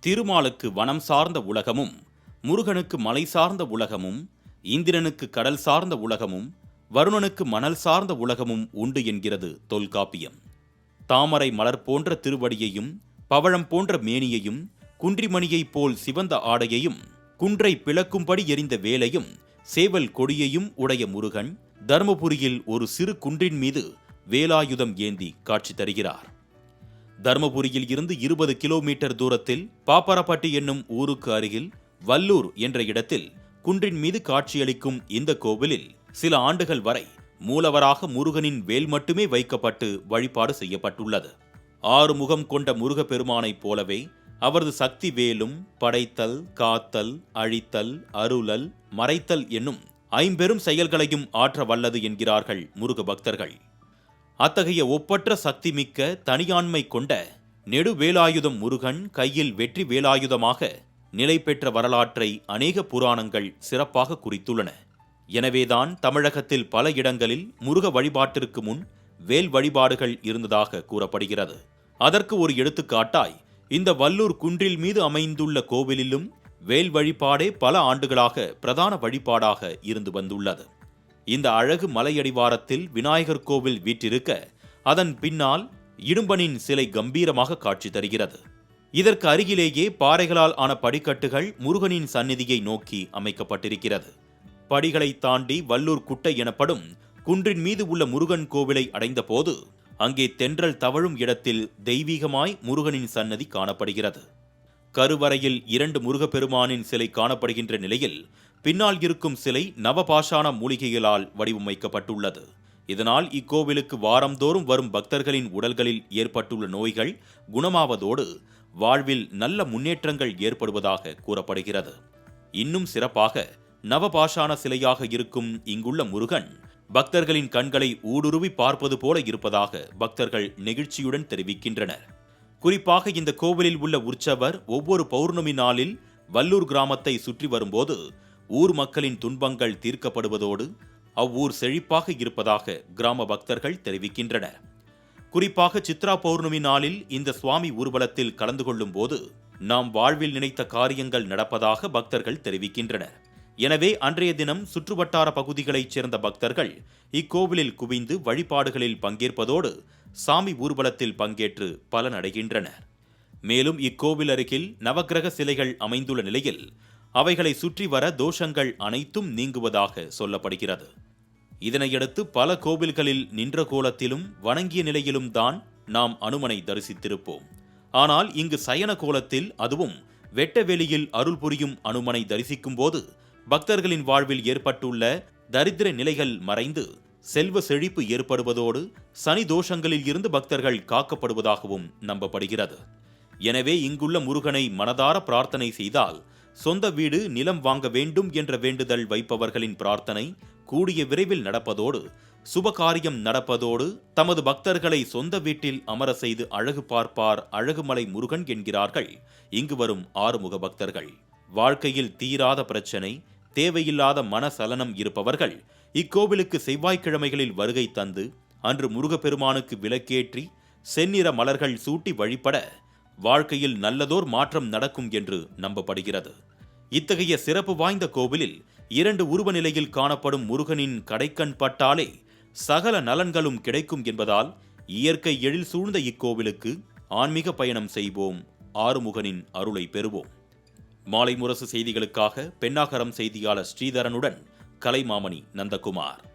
திருமாலுக்கு வனம் சார்ந்த உலகமும் முருகனுக்கு மலை சார்ந்த உலகமும் இந்திரனுக்கு கடல் சார்ந்த உலகமும் வருணனுக்கு மணல் சார்ந்த உலகமும் உண்டு என்கிறது தொல்காப்பியம். தாமரை மலர் போன்ற திருவடியையும் பவழம் போன்ற மேனியையும் குன்றிமணியைப் போல் சிவந்த ஆடையையும் குன்றை பிளக்கும்படி எரிந்த வேலையும் சேவல் கொடியையும் உடைய முருகன் தருமபுரியில் ஒரு சிறு குன்றின் மீது வேலாயுதம் ஏந்தி காட்சி தருகிறார். தர்மபுரியில் இருந்து இருபது கிலோமீட்டர் தூரத்தில் பாப்பாரப்பட்டி என்னும் ஊருக்கு அருகில் வல்லூர் என்ற இடத்தில் குன்றின் மீது காட்சியளிக்கும் இந்த கோவிலில் சில ஆண்டுகள் வரை மூலவராக முருகனின் வேல் மட்டுமே வைக்கப்பட்டு வழிபாடு செய்யப்பட்டுள்ளது. ஆறு முகம் கொண்ட முருகப்பெருமானைப் போலவே அவரது சக்தி வேலும் படைத்தல் காத்தல் அழித்தல் அருளல் மறைத்தல் என்னும் ஐம்பெரும் செயல்களையும் ஆற்ற வல்லது என்கிறார்கள் முருக பக்தர்கள் அத்தகைய ஒப்பற்ற சக்தி மிக்க தனியாண்மை கொண்ட நெடுவேலாயுதம் முருகன் கையில் வெற்றி வேலாயுதமாக நிலை பெற்ற வரலாற்றை அநேக புராணங்கள் சிறப்பாக குறித்துள்ளன. எனவேதான் தமிழகத்தில் பல இடங்களில் முருக வழிபாட்டிற்கு முன் வேல் வழிபாடுகள் இருந்ததாக கூறப்படுகிறது. அதற்கு ஒரு எடுத்துக்காட்டாய் இந்த வல்லூர் குன்றில் மீது அமைந்துள்ள கோவிலிலும் வேல் வழிபாடே பல ஆண்டுகளாக பிரதான வழிபாடாக இருந்து வந்துள்ளது. இந்த அழகு மலையடிவாரத்தில் விநாயகர் கோவில் வீற்றிருக்க அதன் பின்னால் இடும்பனின் சிலை கம்பீரமாக காட்சி தருகிறது. இதற்கு அருகிலேயே பாறைகளால் ஆன படிக்கட்டுகள் முருகனின் சந்நிதியை நோக்கி அமைக்கப்பட்டிருக்கிறது. படிகளை தாண்டி வல்லூர் குட்டை எனப்படும் குன்றின் மீது உள்ள முருகன் கோவிலை அடைந்தபோது அங்கே தென்றல் தவழும் இடத்தில் தெய்வீகமாய் முருகனின் சன்னதி காணப்படுகிறது. கருவறையில் இரண்டு முருகப்பெருமானின் சிலை காணப்படுகின்ற நிலையில் பின்னால் இருக்கும் சிலை நவபாஷான மூலிகைகளால் வடிவமைக்கப்பட்டுள்ளது. இதனால் இக்கோவிலுக்கு வாரந்தோறும் வரும் பக்தர்களின் உடல்களில் ஏற்பட்டுள்ள நோய்கள் குணமாவதோடு வாழ்வில் நல்ல முன்னேற்றங்கள் ஏற்படுவதாக கூறப்படுகிறது. இன்னும் சிறப்பாக நவபாஷான சிலையாக இருக்கும் இங்குள்ள முருகன் பக்தர்களின் கண்களை ஊடுருவி பார்ப்பது போல இருப்பதாக பக்தர்கள் நெகிழ்ச்சியுடன் தெரிவிக்கின்றனர். குறிப்பாக இந்த கோவிலில் உள்ள உற்சவர் ஒவ்வொரு பௌர்ணமி நாளில் வல்லூர் கிராமத்தை சுற்றி வரும்போது ஊர் மக்களின் துன்பங்கள் தீர்க்கப்படுவதோடு அவ்வூர் செழிப்பாக இருப்பதாக கிராம பக்தர்கள் தெரிவிக்கின்றனர். குறிப்பாக சித்ரா பௌர்ணமி நாளில் இந்த சுவாமி ஊர்வலத்தில் கலந்து கொள்ளும் போது நாம் வாழ்வில் நினைத்த காரியங்கள் நடப்பதாக பக்தர்கள் தெரிவிக்கின்றனர். எனவே அன்றைய தினம் சுற்றுவட்டார பகுதிகளைச் சேர்ந்த பக்தர்கள் இக்கோவிலில் குவிந்து வழிபாடுகளில் பங்கேற்பதோடு சாமி ஊர்வலத்தில் பங்கேற்று பலனடைகின்றனர். மேலும் இக்கோவில் அருகில் நவக்கிரக சிலைகள் அமைந்துள்ள நிலையில் அவைகளை சுற்றி வர தோஷங்கள் அனைத்தும் நீங்குவதாக சொல்லப்படுகிறது. இதனையடுத்து பல கோவில்களில் நின்ற கோலத்திலும் வணங்கிய நிலையிலும் தான் நாம் அனுமனை தரிசித்திருப்போம். ஆனால் இங்கு சயன கோலத்தில் அதுவும் வெட்ட வெளியில் அருள் புரியும் அனுமனை தரிசிக்கும் போது பக்தர்களின் வாழ்வில் ஏற்பட்டுள்ள தரித்திர நிலைகள் மறைந்து செல்வ செழிப்பு ஏற்படுவதோடு சனி தோஷங்களில் இருந்து பக்தர்கள் காக்கப்படுவதாகவும் நம்பப்படுகிறது. எனவே இங்குள்ள முருகனை மனதார பிரார்த்தனை செய்தால் சொந்த வீடு நிலம் வாங்க வேண்டும் என்ற வேண்டுதல் வைப்பவர்களின் பிரார்த்தனை கூடிய விரைவில் நடப்பதோடு சுபகாரியம் நடப்பதோடு தமது பக்தர்களை சொந்த வீட்டில் அமர செய்து அழகு பார்ப்பார் அழகுமலை முருகன் என்கிறார்கள். இங்கு வரும் ஆறுமுக பக்தர்கள் வாழ்க்கையில் தீராத பிரச்சனை தேவையில்லாத மனசலனம் இருப்பவர்கள் இக்கோவிலுக்கு செவ்வாய்க்கிழமைகளில் வருகை தந்து அன்று முருகப்பெருமானுக்கு விளக்கேற்றி செந்நிற மலர்கள் சூட்டி வழிபட வாழ்க்கையில் நல்லதோர் மாற்றம் நடக்கும் என்று நம்பப்படுகிறது. இத்தகைய சிறப்பு வாய்ந்த கோவிலில் இரண்டு உருவ நிலையில் காணப்படும் முருகனின் கடைக்கண் பட்டாலே சகல நலன்களும் கிடைக்கும் என்பதால் இயற்கை எழில் சூழ்ந்த இக்கோவிலுக்கு ஆன்மீக பயணம் செய்வோம். ஆறுமுகனின் அருளை பெறுவோம். மாலை முரசு செய்திகளுக்காக பெண்ணாகரம் செய்தியாளர் ஸ்ரீதரனுடன் கலைமாமணி நந்தகுமார்.